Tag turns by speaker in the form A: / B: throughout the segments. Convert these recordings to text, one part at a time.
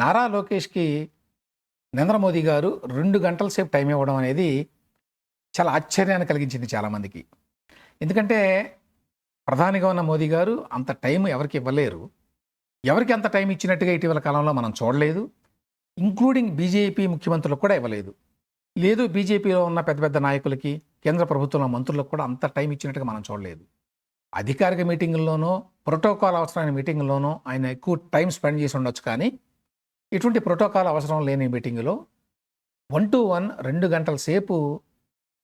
A: నారా లోకేష్కి నరేంద్ర మోదీ గారు రెండు గంటల సేపు టైం ఇవ్వడం అనేది చాలా ఆశ్చర్యాన్ని కలిగించింది చాలామందికి. ఎందుకంటే ప్రధానిగా ఉన్న మోదీ గారు అంత టైం ఎవరికి ఇవ్వలేరు. ఎవరికి అంత టైం ఇచ్చినట్టుగా ఇటీవల కాలంలో మనం చూడలేదు. ఇంక్లూడింగ్ బీజేపీ ముఖ్యమంత్రులకు కూడా ఇవ్వలేదు. లేదు బీజేపీలో ఉన్న పెద్ద పెద్ద నాయకులకి కేంద్ర ప్రభుత్వంలో మంత్రులకు కూడా అంత టైం ఇచ్చినట్టుగా మనం చూడలేదు. అధికారిక మీటింగుల్లోనో ప్రోటోకాల్ అవసరమైన మీటింగుల్లోనో ఆయన ఎక్కువ టైం స్పెండ్ చేసి ఉండొచ్చు కానీ ఇటువంటి ప్రోటోకాల్ అవసరం లేని మీటింగ్లో వన్ టు వన్ రెండు గంటల సేపు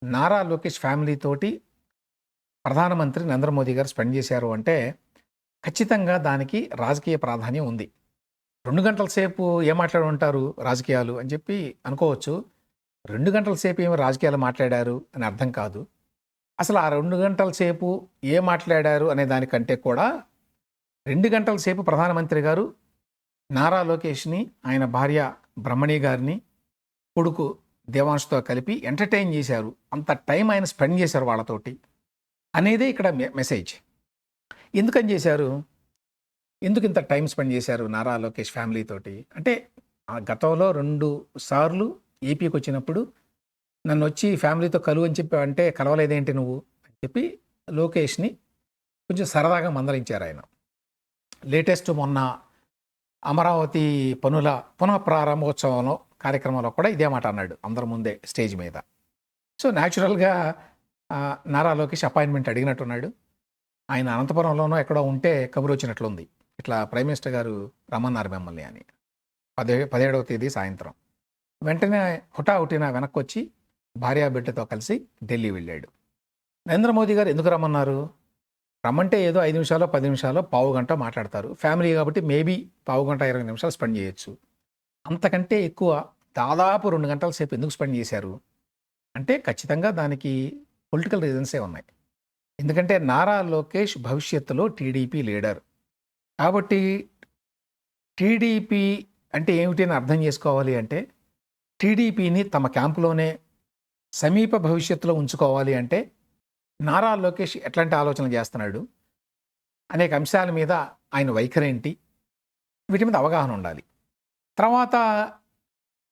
A: నారా లోకేష్ ఫ్యామిలీతోటి ప్రధానమంత్రి నరేంద్ర మోదీ గారు స్పెండ్ చేశారు అంటే ఖచ్చితంగా దానికి రాజకీయ ప్రాధాన్యం ఉంది. రెండు గంటల సేపు ఏం మాట్లాడుంటారు రాజకీయాలు అని చెప్పి అనుకోవచ్చు. రెండు గంటల సేపు ఏమి రాజకీయాలు మాట్లాడారు అని అర్థం కాదు. అసలు ఆ రెండు గంటల సేపు ఏ మాట్లాడారు అనే దానికంటే కూడా రెండు గంటల సేపు ప్రధానమంత్రి గారు నారా లోకేష్ని ఆయన భార్య బ్రహ్మణి గారిని కొడుకు దేవాంశ్తో కలిపి ఎంటర్టైన్ చేశారు. అంత టైం ఆయన స్పెండ్ చేశారు వాళ్ళతోటి అనేదే ఇక్కడ మె- మెసేజ్. ఎందుకని చేశారు? ఎందుకు ఇంత టైం స్పెండ్ చేశారు నారా లోకేష్ ఫ్యామిలీ తోటి? అంటే ఆ గతంలో రెండు సార్లు ఏపీకి వచ్చినప్పుడు నన్ను వచ్చి ఫ్యామిలీతో కలువు అని చెప్పి అంటే కలవలేదేంటి నువ్వు? అని చెప్పి లోకేష్ని కొంచెం సరదాగా మందలించారు ఆయన. లేటెస్ట్ మొన్న అమరావతి పనుల పునః ప్రారంభోత్సవంలో కార్యక్రమంలో కూడా ఇదే మాట అన్నాడు అందరి ముందే స్టేజ్ మీద. సో న్యాచురల్గా నారా లోకేష్ అపాయింట్మెంట్ అడిగినట్టున్నాడు. ఆయన అనంతపురంలోనో ఎక్కడో ఉంటే కబురు వచ్చినట్లుంది. ఇట్లా ప్రైమ్ మినిస్టర్ గారు రమ్మన్నారు మిమ్మల్ని అని. పదే పదిహేడవ తేదీ సాయంత్రం. వెంటనే హుటాహుటిన వెనక్కి వచ్చి భార్యా బిడ్డతో కలిసి ఢిల్లీ వెళ్ళాడు. నరేంద్ర మోదీ గారు ఎందుకు రమ్మన్నారు? రమ్మంటే ఏదో ఐదు నిమిషాలు పది నిమిషాలు పావు గంట మాట్లాడతారు. ఫ్యామిలీ కాబట్టి మేబీ పావు గంట ఇరవై నిమిషాలు స్పెండ్ చేయొచ్చు. అంతకంటే ఎక్కువ దాదాపు రెండు గంటల సేపు ఎందుకు స్పెండ్ చేశారు? అంటే ఖచ్చితంగా దానికి పొలిటికల్ రీజన్సే ఉన్నాయి. ఎందుకంటే నారా లోకేష్ భవిష్యత్తులో టీడీపీ లీడర్. కాబట్టి టీడీపీ అంటే ఏమిటి అని అర్థం చేసుకోవాలి అంటే టీడీపీని తమ క్యాంపులోనే సమీప భవిష్యత్తులో ఉంచుకోవాలి అంటే నారా లోకేష్ ఎట్లాంటి ఆలోచనలు చేస్తున్నాడు? అనేక అంశాల మీద ఆయన వైఖరి ఏంటి? వీటి మీద అవగాహన ఉండాలి. తర్వాత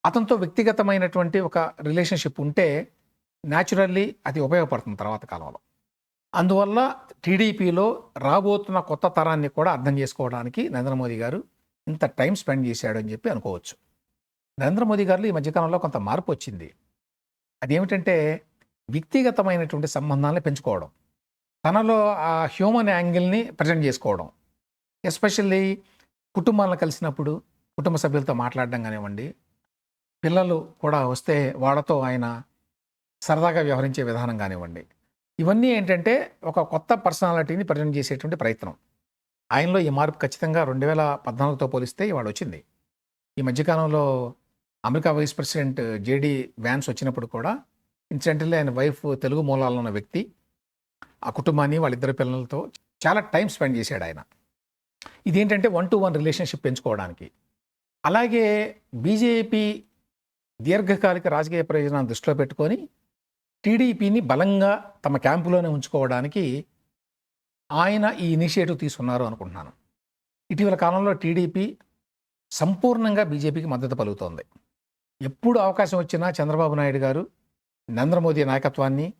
A: అతనితో వ్యక్తిగతమైనటువంటి ఒక రిలేషన్షిప్ ఉంటే న్యాచురల్లీ అది ఉపయోగపడుతుంది తర్వాత కాలంలో. అందువల్ల టీడీపీలో రాబోతున్న కొత్త తరాన్ని కూడా అర్థం చేసుకోవడానికి నరేంద్ర మోదీ గారు ఇంత టైం స్పెండ్ చేశాడు అని చెప్పి అనుకోవచ్చు. నరేంద్ర మోదీ గారు ఈ మధ్యకాలంలో కొంత మార్పు వచ్చింది. అదేమిటంటే వ్యక్తిగతమైనటువంటి సంబంధాలను పెంచుకోవడం. తనలో ఆ హ్యూమన్ యాంగిల్ని ప్రజెంట్ చేసుకోవడం. ఎస్పెషల్లీ కుటుంబాలను కలిసినప్పుడు కుటుంబ సభ్యులతో మాట్లాడడం కానివ్వండి పిల్లలు కూడా వస్తే వాళ్ళతో ఆయన సరదాగా వ్యవహరించే విధానం కానివ్వండి ఇవన్నీ ఏంటంటే ఒక కొత్త పర్సనాలిటీని ప్రజెంట్ చేసేటువంటి ప్రయత్నం. ఆయనలో ఈ మార్పు ఖచ్చితంగా రెండు వేల పద్నాలుగుతో పోలిస్తే ఇవాళ వచ్చింది. ఈ మధ్యకాలంలో America vice president JD Vance వచ్చినప్పుడు కూడా ఇన్సిడెంటల్లీ ఆయన వైఫ్ తెలుగు మూలాల్లో ఉన్న వ్యక్తి. ఆ కుటుంబాన్ని వాళ్ళిద్దరు పిల్లలతో చాలా టైం స్పెండ్ చేశాడు ఆయన. ఇదేంటంటే వన్ టు వన్ రిలేషన్షిప్ పెంచుకోవడానికి. అలాగే బీజేపీ దీర్ఘకాలిక రాజకీయ ప్రయోజనాన్ని దృష్టిలో పెట్టుకొని టీడీపీని బలంగా తమ క్యాంపులోనే ఉంచుకోవడానికి ఆయన ఈ ఇనిషియేటివ్ తీసుకున్నారు అనుకుంటున్నాను. ఇటీవల కాలంలో టీడీపీ సంపూర్ణంగా బీజేపీకి మద్దతు పలుకుతోంది. ఎప్పుడు అవకాశం వచ్చినా చంద్రబాబు నాయుడు గారు నరేంద్ర మోదీ నాయకత్వాన్ని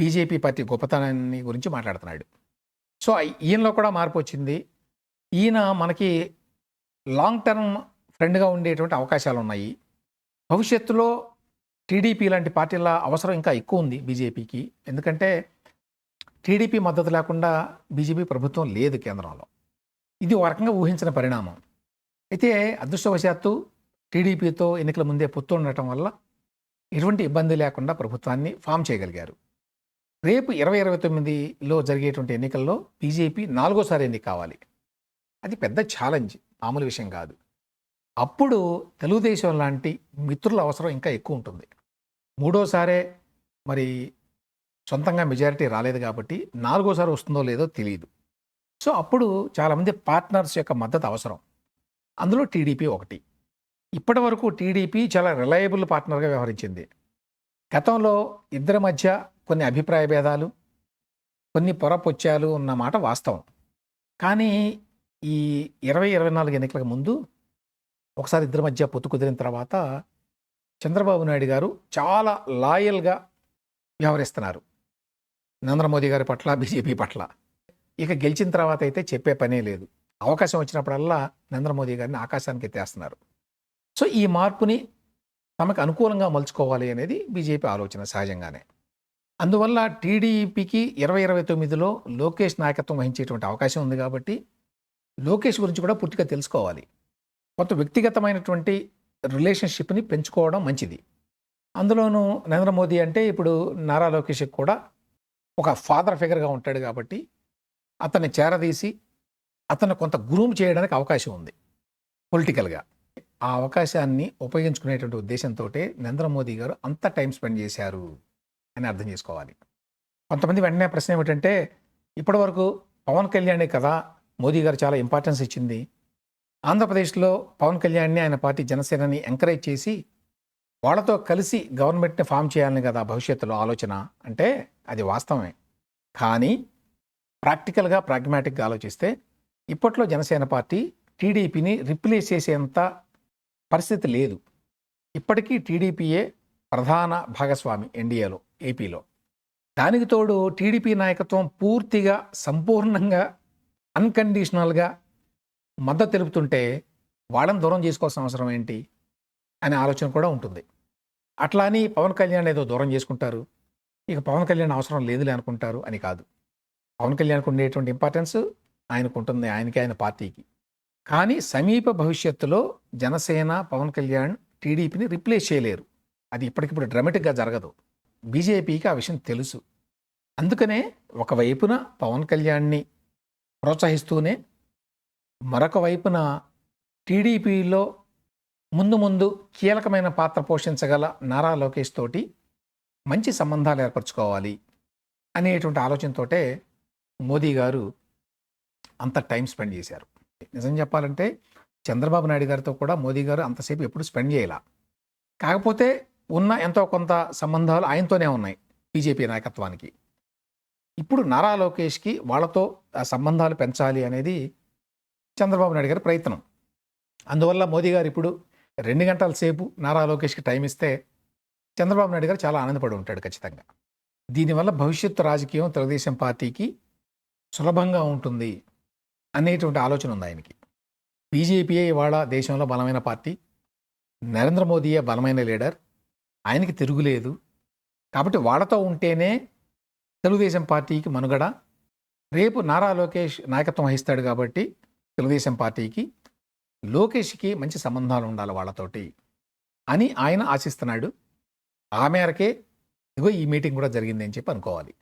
A: బీజేపీ పార్టీ గొప్పతనాన్ని గురించి మాట్లాడుతున్నాడు. సో ఈయనలో కూడా మార్పు వచ్చింది. ఈయన మనకి లాంగ్ టర్మ్ ఫ్రెండ్గా ఉండేటువంటి అవకాశాలు ఉన్నాయి. భవిష్యత్తులో టీడీపీ లాంటి పార్టీల అవసరం ఇంకా ఎక్కువ ఉంది బీజేపీకి. ఎందుకంటే టీడీపీ మద్దతు లేకుండా బీజేపీ ప్రభుత్వం లేదు కేంద్రంలో. ఇది ఒక రకంగా ఊహించిన పరిణామం. అయితే అదృష్టవశాత్తు టీడీపీతో ఎన్నికల ముందే పొత్తు ఉండటం వల్ల ఎటువంటి ఇబ్బంది లేకుండా ప్రభుత్వాన్ని ఫామ్ చేయగలిగారు. రేపు ఇరవై ఇరవై తొమ్మిదిలో జరిగేటువంటి ఎన్నికల్లో బీజేపీ నాలుగోసారి ఎన్నిక కావాలి. అది పెద్ద ఛాలెంజ్ మామూలు విషయం కాదు. అప్పుడు తెలుగుదేశం లాంటి మిత్రుల అవసరం ఇంకా ఎక్కువ ఉంటుంది. మూడోసారే మరి సొంతంగా మెజారిటీ రాలేదు కాబట్టి నాలుగోసారి వస్తుందో లేదో తెలియదు సో అప్పుడు చాలామంది పార్ట్నర్స్ యొక్క మద్దతు అవసరం. అందులో టీడీపీ ఒకటి. ఇప్పటి వరకు టీడీపీ చాలా రిలయబుల్ పార్ట్నర్గా వ్యవహరించింది. గతంలో ఇద్దరి మధ్య కొన్ని అభిప్రాయ భేదాలు కొన్ని పొరపొచ్చాలు ఉన్న మాట వాస్తవం. కానీ ఈ ఇరవై ఇరవై నాలుగు ఎన్నికలకు ముందు ఒకసారి ఇద్దరి మధ్య పొత్తు కుదిరిన తర్వాత చంద్రబాబు నాయుడు గారు చాలా లాయల్గా వ్యవహరిస్తున్నారు. నరేంద్ర మోదీ గారి పట్ల బీజేపీ పట్ల. ఇక గెలిచిన తర్వాత అయితే చెప్పే పనే లేదు. అవకాశం వచ్చినప్పుడల్లా నరేంద్ర మోదీ గారిని ఆకాశానికి ఎత్తేస్తున్నారు. సో ఈ మార్పుని తమకు అనుకూలంగా మలుచుకోవాలి అనేది బీజేపీ ఆలోచన సహజంగానే. అందువల్ల టీడీపీకి ఇరవై ఇరవై తొమ్మిదిలో లోకేష్ నాయకత్వం వహించేటువంటి అవకాశం ఉంది కాబట్టి లోకేష్ గురించి కూడా పూర్తిగా తెలుసుకోవాలి. కొంత వ్యక్తిగతమైనటువంటి రిలేషన్షిప్ని పెంచుకోవడం మంచిది. అందులోనూ నరేంద్ర మోదీ అంటే ఇప్పుడు నారా లోకేష్ కూడా ఒక ఫాదర్ ఫిగర్గా ఉంటాడు కాబట్టి అతన్ని చేరదీసి అతను కొంత గ్రూమ్ చేయడానికి అవకాశం ఉంది పొలిటికల్గా. ఆ అవకాశాన్ని ఉపయోగించుకునేటువంటి ఉద్దేశంతో నరేంద్ర మోదీ గారు అంత టైం స్పెండ్ చేశారు అని అర్థం చేసుకోవాలి. కొంతమంది వెంటనే ప్రశ్న ఏమిటంటే ఇప్పటివరకు పవన్ కళ్యాణే కదా మోదీ గారు చాలా ఇంపార్టెన్స్ ఇచ్చింది. ఆంధ్రప్రదేశ్లో పవన్ కళ్యాణ్ని ఆయన పార్టీ జనసేనని ఎంకరేజ్ చేసి వాళ్ళతో కలిసి గవర్నమెంట్ని ఫామ్ చేయాలని కదా భవిష్యత్తులో ఆలోచన అంటే అది వాస్తవమే. కానీ ప్రాక్టికల్గా ప్రాగ్మాటిక్గా ఆలోచిస్తే ఇప్పట్లో జనసేన పార్టీ టీడీపీని రిప్లేస్ చేసేంత పరిస్థితి లేదు. ఇప్పటికీ టీడీపీయే ప్రధాన భాగస్వామి ఎన్డీఏలో ఏపీలో. దానికి తోడు టీడీపీ నాయకత్వం పూర్తిగా సంపూర్ణంగా అన్కండిషనల్గా మద్దతు తెలుపుతుంటే వాళ్ళని దూరం చేసుకోవాల్సిన అవసరం ఏంటి అనే ఆలోచన కూడా ఉంటుంది. అట్లా అని పవన్ కళ్యాణ్ ఏదో దూరం చేసుకుంటారు. ఇక పవన్ కళ్యాణ్ అవసరం లేదులే అనుకుంటారు అని కాదు. పవన్ కళ్యాణ్కు ఉండేటువంటి ఇంపార్టెన్స్ ఆయనకు ఉంటుంది. ఆయనకి ఆయన పార్టీకి. కానీ సమీప భవిష్యత్తులో జనసేన పవన్ కళ్యాణ్ టీడీపీని రిప్లేస్ చేయలేరు. అది ఇప్పటికిప్పుడు డ్రామాటిక్గా జరగదు. బీజేపీకి ఆ విషయం తెలుసు. అందుకనే ఒకవైపున పవన్ కళ్యాణ్ని ప్రోత్సహిస్తూనే మరొక వైపున టీడీపీలో ముందు ముందు కీలకమైన పాత్ర పోషించగల నారా లోకేష్ తోటి మంచి సంబంధాలు ఏర్పరచుకోవాలి అనేటువంటి ఆలోచనతోటే మోదీ గారు అంత టైం స్పెండ్ చేశారు. నిజం చెప్పాలంటే చంద్రబాబు నాయుడు గారితో కూడా మోదీ గారు అంతసేపు ఎప్పుడు స్పెండ్ చేయాల. కాకపోతే ఉన్న ఎంతో కొంత సంబంధాలు ఆయనతోనే ఉన్నాయి బీజేపీ నాయకత్వానికి. ఇప్పుడు నారా లోకేష్కి వాళ్ళతో ఆ సంబంధాలు పెంచాలి అనేది చంద్రబాబు నాయుడు గారి ప్రయత్నం. అందువల్ల మోదీ గారు ఇప్పుడు రెండు గంటల సేపు నారా లోకేష్కి టైం ఇస్తే చంద్రబాబు నాయుడు గారు చాలా ఆనందపడి ఉంటాడు ఖచ్చితంగా. దీనివల్ల భవిష్యత్తు రాజకీయం తెలుగుదేశం పార్టీకి సులభంగా ఉంటుంది. అనేటువంటి ఆలోచన ఉంది ఆయనకి. బీజేపీయే ఇవాళ దేశంలో బలమైన పార్టీ. నరేంద్ర మోదీయే బలమైన లీడర్. ఆయనకి తిరుగులేదు కాబట్టి వాళ్ళతో ఉంటేనే తెలుగుదేశం పార్టీకి మనుగడ. రేపు నారా లోకేష్ నాయకత్వం వహిస్తాడు కాబట్టి తెలుగుదేశం పార్టీకి లోకేష్కి మంచి సంబంధాలు ఉండాలి వాళ్ళతోటి అని ఆయన ఆశిస్తున్నాడు. ఆ మేరకే ఇదిగో ఈ మీటింగ్ కూడా జరిగింది అని చెప్పి అనుకోవాలి.